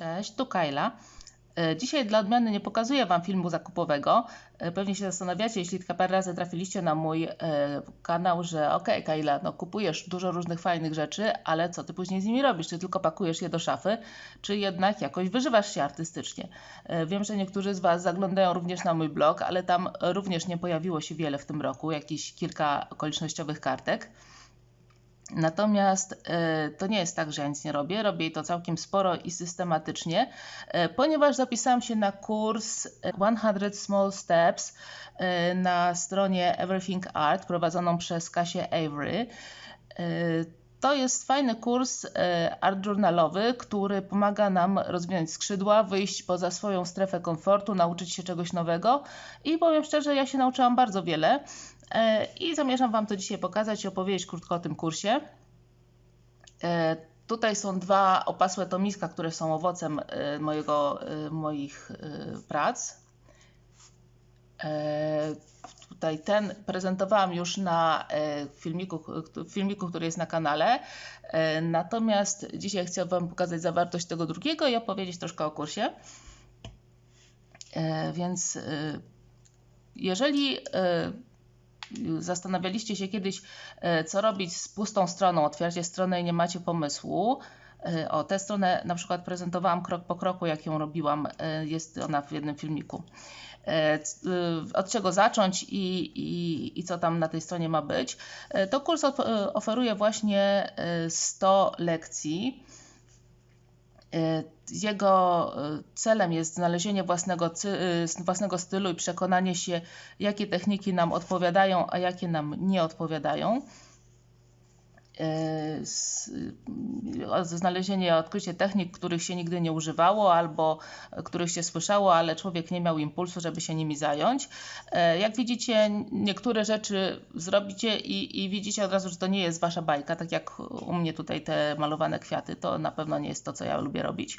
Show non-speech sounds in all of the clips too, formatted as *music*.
Cześć, tu Kajla. E, Dzisiaj dla odmiany nie pokazuję Wam filmu zakupowego. E, Pewnie się zastanawiacie, jeśli tylko parę razy trafiliście na mój e, kanał, że okej, Kajla, no kupujesz dużo różnych fajnych rzeczy, ale co ty później z nimi robisz? Czy tylko pakujesz je do szafy, czy jednak jakoś wyżywasz się artystycznie? Wiem, że niektórzy z Was zaglądają również na mój blog, ale tam również nie pojawiło się wiele w tym roku, jakieś kilka okolicznościowych kartek. Natomiast e, to nie jest tak, że ja nic nie robię. Robię to całkiem sporo i systematycznie, e, ponieważ zapisałam się na kurs e, 100 Small Steps e, na stronie Everything Art prowadzoną przez Kasię Avery. To jest fajny kurs e, art journalowy, który pomaga nam rozwinąć skrzydła, wyjść poza swoją strefę komfortu, nauczyć się czegoś nowego i powiem szczerze, ja się nauczyłam bardzo wiele. E, I zamierzam Wam to dzisiaj pokazać i opowiedzieć krótko o tym kursie. E, Tutaj są dwa opasłe tomiska, które są owocem mojego, moich prac. E, Tutaj ten prezentowałam już na e, filmiku, filmiku, który jest na kanale. E, Natomiast dzisiaj chcę Wam pokazać zawartość tego drugiego i opowiedzieć troszkę o kursie. Więc jeżeli zastanawialiście się kiedyś, co robić z pustą stroną, otwieracie stronę i nie macie pomysłu, o tę stronę na przykład prezentowałam krok po kroku, jak ją robiłam, jest ona w jednym filmiku. E, y, Od czego zacząć i, i, i co tam na tej stronie ma być. E, To kurs of- e, oferuje właśnie e, 100 lekcji. E, Jego e, celem jest znalezienie własnego, e, własnego stylu i przekonanie się, jakie techniki nam odpowiadają, a jakie nam nie odpowiadają. E, o- Znalezienie, odkrycie technik, których się nigdy nie używało albo których się słyszało, ale człowiek nie miał impulsu, żeby się nimi zająć. E, Jak widzicie, niektóre rzeczy zrobicie i, i widzicie od razu, że to nie jest wasza bajka, tak jak u mnie tutaj te malowane kwiaty, to na pewno nie jest to, co ja lubię robić.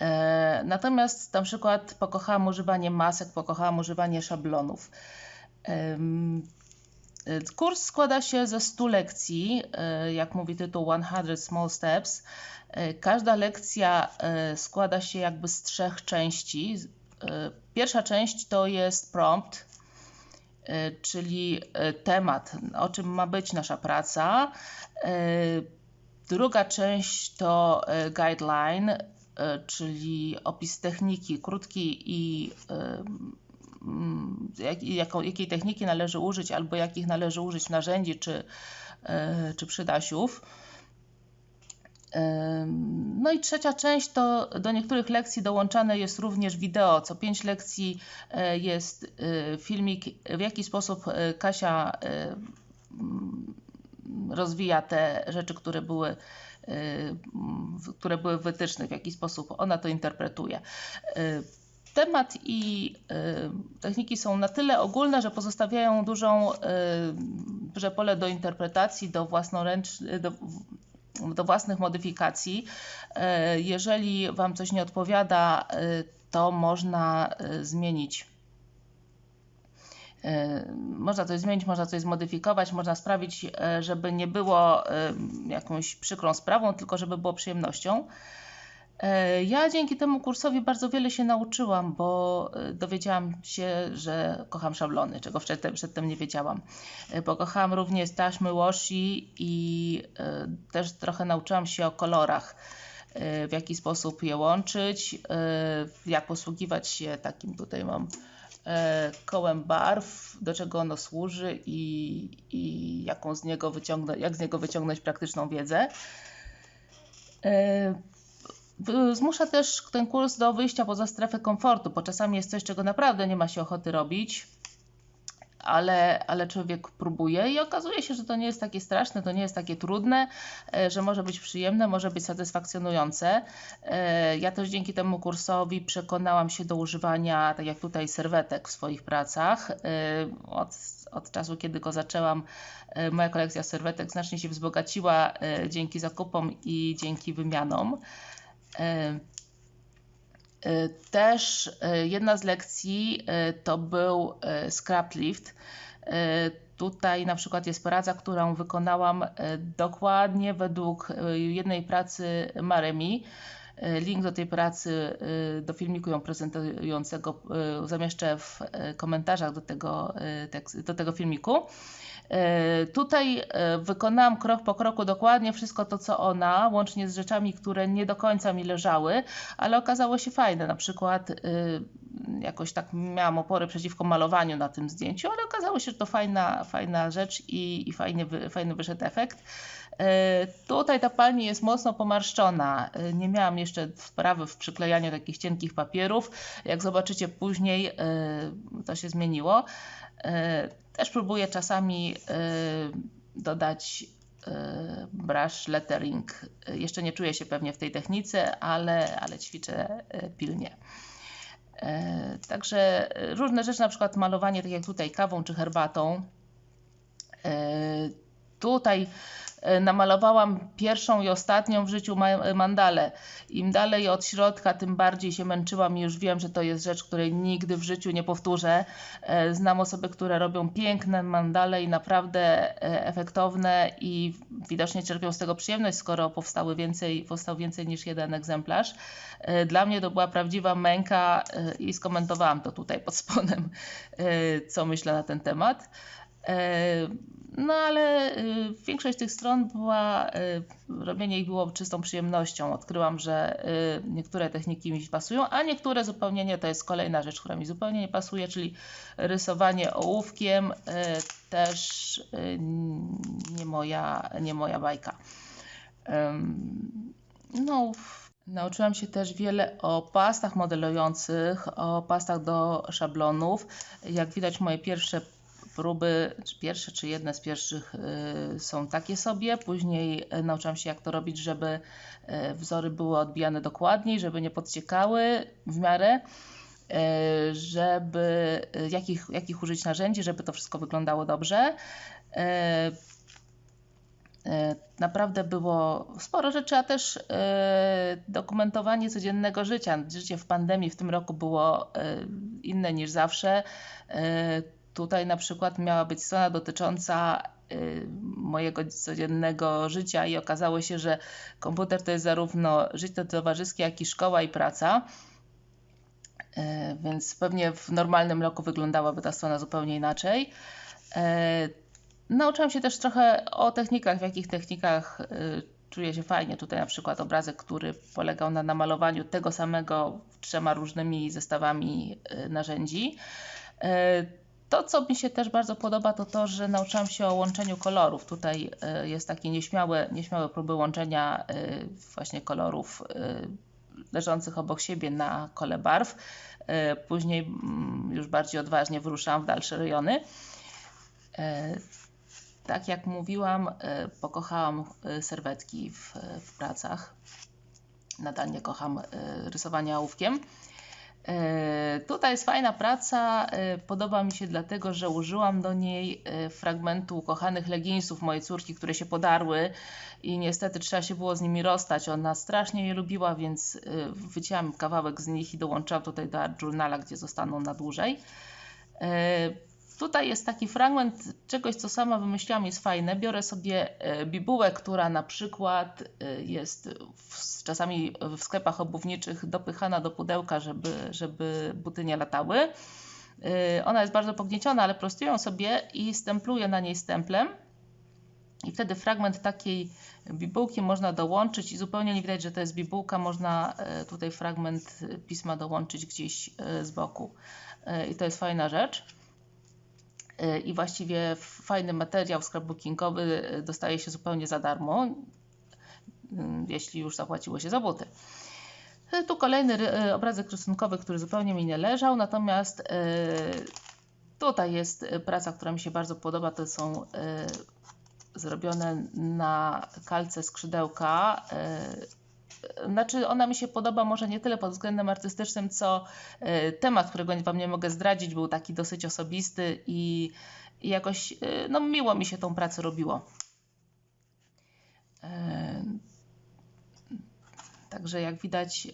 E, Natomiast na przykład pokochałam używanie masek, pokochałam używanie szablonów. Kurs składa się ze 100 lekcji, e, jak mówi tytuł 100 Small Steps. E, Każda lekcja e, składa się jakby z trzech części. Pierwsza część to jest prompt, czyli temat, o czym ma być nasza praca. Druga część to guideline, czyli opis techniki, krótki i jak, jaką, jakiej techniki należy użyć albo jakich należy użyć narzędzi czy, e, czy przydasiów. Em, No i trzecia część to do niektórych lekcji dołączane jest również wideo. Co pięć lekcji e, jest e, filmik, w jaki sposób e, Kasia e, mm, rozwija te rzeczy, które były, e, mm, które były w wytycznych, w jaki sposób ona to interpretuje. Temat i y, techniki są na tyle ogólne, że pozostawiają dużą, y, duże pole do interpretacji, do, własnoręcz, do, do własnych modyfikacji. Y, jeżeli Wam coś nie odpowiada, to można zmienić. Można coś zmienić, można coś zmodyfikować, można sprawić, żeby nie było jakąś przykrą sprawą, tylko żeby było przyjemnością. E, Ja dzięki temu kursowi bardzo wiele się nauczyłam, bo e, dowiedziałam się, że kocham szablony, czego przedtem, przedtem nie wiedziałam. E, Pokochałam również taśmy washi i też trochę nauczyłam się o kolorach, w jaki sposób je łączyć, jak posługiwać się takim tutaj mam kołem barw, do czego ono służy i, i jaką z niego wyciągnąć, jak z niego wyciągnąć praktyczną wiedzę. Zmusza też ten kurs do wyjścia poza strefę komfortu, bo czasami jest coś, czego naprawdę nie ma się ochoty robić, ale, ale człowiek próbuje i okazuje się, że to nie jest takie straszne, to nie jest takie trudne, e, że może być przyjemne, może być satysfakcjonujące. E, Ja też dzięki temu kursowi przekonałam się do używania, tak jak tutaj, serwetek w swoich pracach. E, Od, od czasu, kiedy go zaczęłam, moja kolekcja serwetek znacznie się wzbogaciła dzięki zakupom i dzięki wymianom. E, e, Też e, jedna z lekcji to był scrap lift. Tutaj na przykład jest praca, którą wykonałam dokładnie według jednej pracy Maremi. Link do tej pracy, do filmiku ją prezentującego zamieszczę w komentarzach do tego, do tego filmiku. E, tutaj e, wykonałam krok po kroku dokładnie wszystko to, co ona, łącznie z rzeczami, które nie do końca mi leżały, ale okazało się fajne. Na przykład e, jakoś tak miałam opory przeciwko malowaniu na tym zdjęciu, ale okazało się, że to fajna, fajna rzecz i, i fajnie, fajny wyszedł efekt. Tutaj ta pani jest mocno pomarszczona. Nie miałam jeszcze wprawy w przyklejaniu takich cienkich papierów. Jak zobaczycie później, to się zmieniło. Też próbuję czasami y, dodać y, brush lettering. Jeszcze nie czuję się pewnie w tej technice, ale, ale ćwiczę pilnie. Także różne rzeczy, na przykład malowanie, tak jak tutaj kawą czy herbatą. Tutaj E, namalowałam pierwszą i ostatnią w życiu mandalę. Im dalej od środka, tym bardziej się męczyłam i już wiem, że to jest rzecz, której nigdy w życiu nie powtórzę. E, znam osoby, które robią piękne mandale i naprawdę e, efektowne i widocznie czerpią z tego przyjemność, skoro powstały więcej, powstał więcej niż jeden egzemplarz. Dla mnie to była prawdziwa męka i skomentowałam to tutaj pod spodem, co myślę na ten temat. No ale y, większość tych stron była, y, robienie ich było czystą przyjemnością. Odkryłam, że y, niektóre techniki mi pasują, a niektóre zupełnie nie. To jest kolejna rzecz, która mi zupełnie nie pasuje, czyli rysowanie ołówkiem też nie moja, nie moja bajka. No, Nauczyłam się też wiele o pastach modelujących, o pastach do szablonów. Jak widać, moje pierwsze próby, czy pierwsze, czy jedne z pierwszych y, są takie sobie. Później y, nauczyłam się, jak to robić, żeby y, wzory były odbijane dokładniej, żeby nie podciekały w miarę żeby jakich, jakich użyć narzędzi, żeby to wszystko wyglądało dobrze. Naprawdę było sporo rzeczy, a też dokumentowanie codziennego życia. Życie w pandemii w tym roku było inne niż zawsze. Tutaj na przykład miała być strona dotycząca y, mojego codziennego życia i okazało się, że komputer to jest zarówno życie towarzyskie, jak i szkoła i praca. Y, więc pewnie w normalnym roku wyglądałaby ta strona zupełnie inaczej. Y, nauczyłam się też trochę o technikach, w jakich technikach czuję się fajnie. Tutaj na przykład obrazek, który polegał na namalowaniu tego samego trzema różnymi zestawami narzędzi. To, co mi się też bardzo podoba, to to, że nauczyłam się o łączeniu kolorów. Tutaj e, jest takie nieśmiałe, nieśmiałe próby łączenia e, właśnie kolorów e, leżących obok siebie na kole barw. Później mm, już bardziej odważnie wyruszałam w dalsze rejony. Tak jak mówiłam, pokochałam serwetki w, w pracach. Nadal nie kocham rysowania ołówkiem. E, tutaj jest fajna praca, e, podoba mi się dlatego, że użyłam do niej e, fragmentu kochanych leginsów mojej córki, które się podarły i niestety trzeba się było z nimi rozstać. Ona strasznie je lubiła, więc wycięłam kawałek z nich i dołączyłam tutaj do Art Journala, gdzie zostaną na dłużej. Tutaj jest taki fragment czegoś, co sama wymyśliłam, jest fajne. Biorę sobie e, bibułę, która na przykład e, jest w, czasami w sklepach obuwniczych dopychana do pudełka, żeby, żeby buty nie latały. E, ona jest bardzo pognieciona, ale prostuję sobie i stempluję na niej stemplem. I wtedy fragment takiej bibułki można dołączyć i zupełnie nie widać, że to jest bibułka. Można tutaj fragment pisma dołączyć gdzieś z boku. I to jest fajna rzecz i właściwie fajny materiał scrapbookingowy e, dostaje się zupełnie za darmo, mm, jeśli już zapłaciło się za buty. Tu kolejny obrazek rysunkowy, który zupełnie mi nie leżał, natomiast tutaj jest praca, która mi się bardzo podoba. To są zrobione na kalce skrzydełka znaczy ona mi się podoba może nie tyle pod względem artystycznym, co e, temat, którego Wam nie mogę zdradzić, był taki dosyć osobisty i, jakoś e, no, miło mi się tą pracę robiło. E, także jak widać,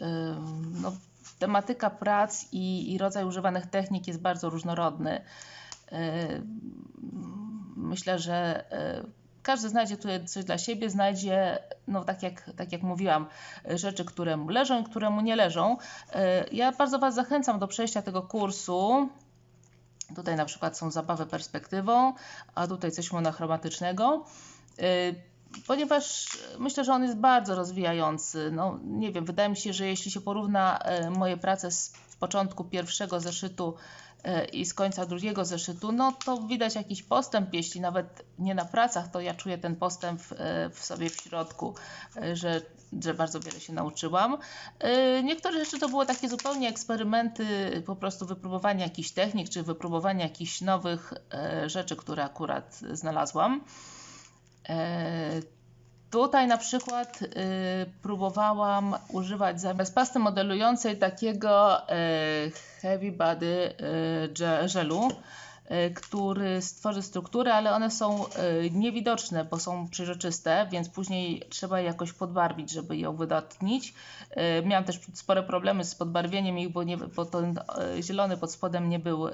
no, tematyka prac i, i rodzaj używanych technik jest bardzo różnorodny. Myślę, że każdy znajdzie tutaj coś dla siebie, znajdzie, no tak jak, tak jak mówiłam, rzeczy, które mu leżą i które mu nie leżą. Ja bardzo Was zachęcam do przejścia tego kursu. Tutaj na przykład są zabawy perspektywą, a tutaj coś monochromatycznego ponieważ myślę, że on jest bardzo rozwijający. No, nie wiem, wydaje mi się, że jeśli się porówna e, moje prace z początku pierwszego zeszytu e, i z końca drugiego zeszytu, no to widać jakiś postęp, jeśli nawet nie na pracach, to ja czuję ten postęp e, w sobie w środku, że, że bardzo wiele się nauczyłam. Niektóre rzeczy to były takie zupełnie eksperymenty, po prostu wypróbowanie jakichś technik, czy wypróbowanie jakichś nowych rzeczy, które akurat znalazłam. Tutaj na przykład y, próbowałam używać zamiast pasty modelującej takiego e, heavy body e, żelu, który stworzy struktury, ale one są niewidoczne, bo są przeźroczyste, więc później trzeba je jakoś podbarwić, żeby je uwydatnić. Miałam też spore problemy z podbarwieniem ich, bo, nie, bo ten zielony pod spodem nie był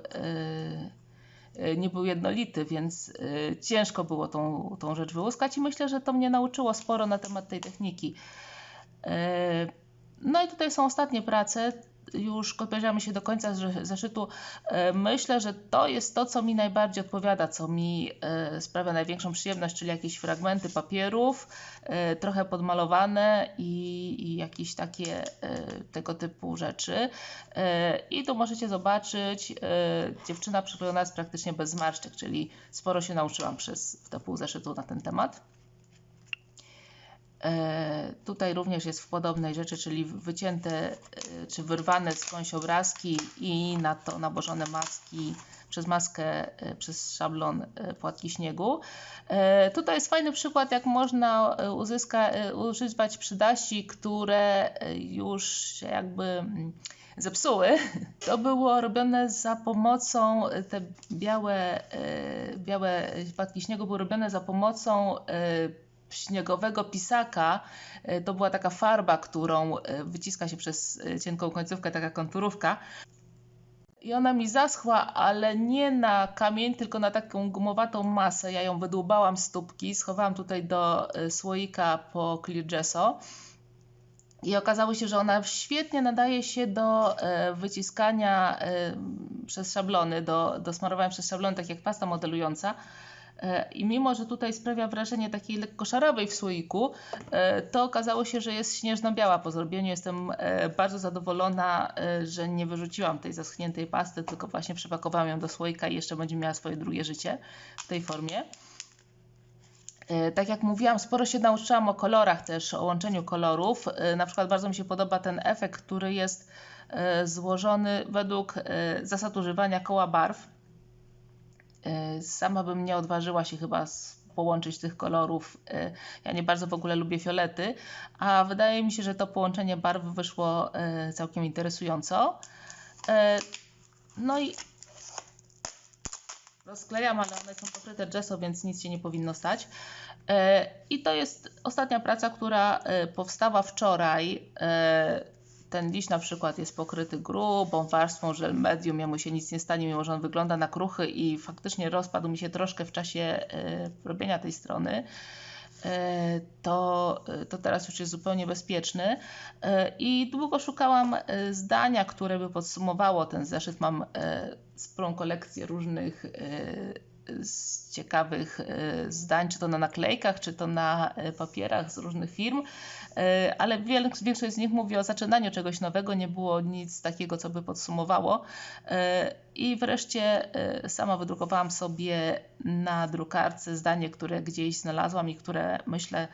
nie był jednolity, więc e, ciężko było tą, tą rzecz wyłuskać i myślę, że to mnie nauczyło sporo na temat tej techniki. E, no i tutaj są ostatnie prace już zbliżamy się do końca zeszytu, e, myślę, że to jest to, co mi najbardziej odpowiada, co mi e, sprawia największą przyjemność, czyli jakieś fragmenty papierów, e, trochę podmalowane i, i jakieś takie tego typu rzeczy. I tu możecie zobaczyć, dziewczyna przyklejona jest praktycznie bez zmarszczek, czyli sporo się nauczyłam przez te pół zeszytu na ten temat. E, tutaj również jest w podobnej rzeczy, czyli wycięte e, czy wyrwane skądś obrazki i na to nałożone maski przez maskę, e, przez szablon płatki śniegu. Tutaj jest fajny przykład, jak można uzyska, używać przydasi, które już jakby mm, zepsuły. *laughs* To było robione za pomocą, te białe, białe płatki śniegu były robione za pomocą śniegowego pisaka. E, to była taka farba, którą e, wyciska się przez e, cienką końcówkę, taka konturówka. I ona mi zaschła, ale nie na kamień, tylko na taką gumowatą masę. Ja ją wydłubałam z tubki, schowałam tutaj do słoika po clear gesso. I okazało się, że ona świetnie nadaje się do wyciskania przez szablony, do, do smarowania przez szablony, tak jak pasta modelująca. E, I mimo, że tutaj sprawia wrażenie takiej lekko szarawej w słoiku, e, to okazało się, że jest śnieżno-biała po zrobieniu. Jestem e, bardzo zadowolona, że nie wyrzuciłam tej zaschniętej pasty, tylko właśnie przepakowałam ją do słoika i jeszcze będzie miała swoje drugie życie w tej formie. Tak jak mówiłam, sporo się nauczyłam o kolorach też, o łączeniu kolorów. Na przykład bardzo mi się podoba ten efekt, który jest złożony według zasad używania koła barw sama bym nie odważyła się chyba połączyć tych kolorów. E, ja nie bardzo w ogóle lubię fiolety, a wydaje mi się, że to połączenie barw wyszło e, całkiem interesująco. No i rozklejam, ale one są pokryte gesso, więc nic się nie powinno stać. I to jest ostatnia praca, która powstała wczoraj ten liść na przykład jest pokryty grubą warstwą żel medium, jemu się nic nie stanie, mimo że on wygląda na kruchy i faktycznie rozpadł mi się troszkę w czasie y, robienia tej strony. E, to, to teraz już jest zupełnie bezpieczny. E, I długo szukałam zdania, które by podsumowało ten zeszyt. Mam sporą kolekcję różnych z ciekawych e, zdań, czy to na naklejkach, czy to na e, papierach z różnych firm, e, ale większość z nich mówi o zaczynaniu czegoś nowego, nie było nic takiego, co by podsumowało. I wreszcie sama wydrukowałam sobie na drukarce zdanie, które gdzieś znalazłam i które myślę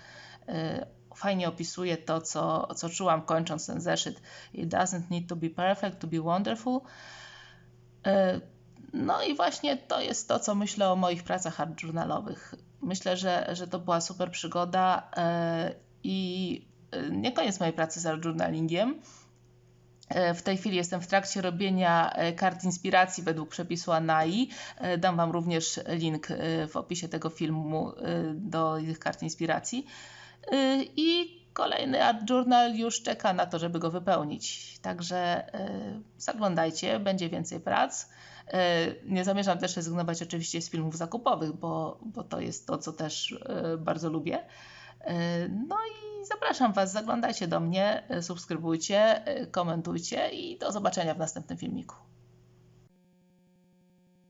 fajnie opisuje to, co, co czułam kończąc ten zeszyt. It doesn't need to be perfect to be wonderful. No i właśnie to jest to, co myślę o moich pracach art journalowych. Myślę, że, że to była super przygoda e, i e, nie koniec mojej pracy z art journalingiem. E, w tej chwili jestem w trakcie robienia kart inspiracji według przepisu ANAI. Dam Wam również link w opisie tego filmu do tych kart inspiracji. I kolejny Art Journal już czeka na to, żeby go wypełnić. Także zaglądajcie, będzie więcej prac. Nie zamierzam też rezygnować oczywiście z filmów zakupowych, bo, bo to jest to, co też bardzo lubię. No i zapraszam Was, zaglądajcie do mnie, subskrybujcie, komentujcie i do zobaczenia w następnym filmiku.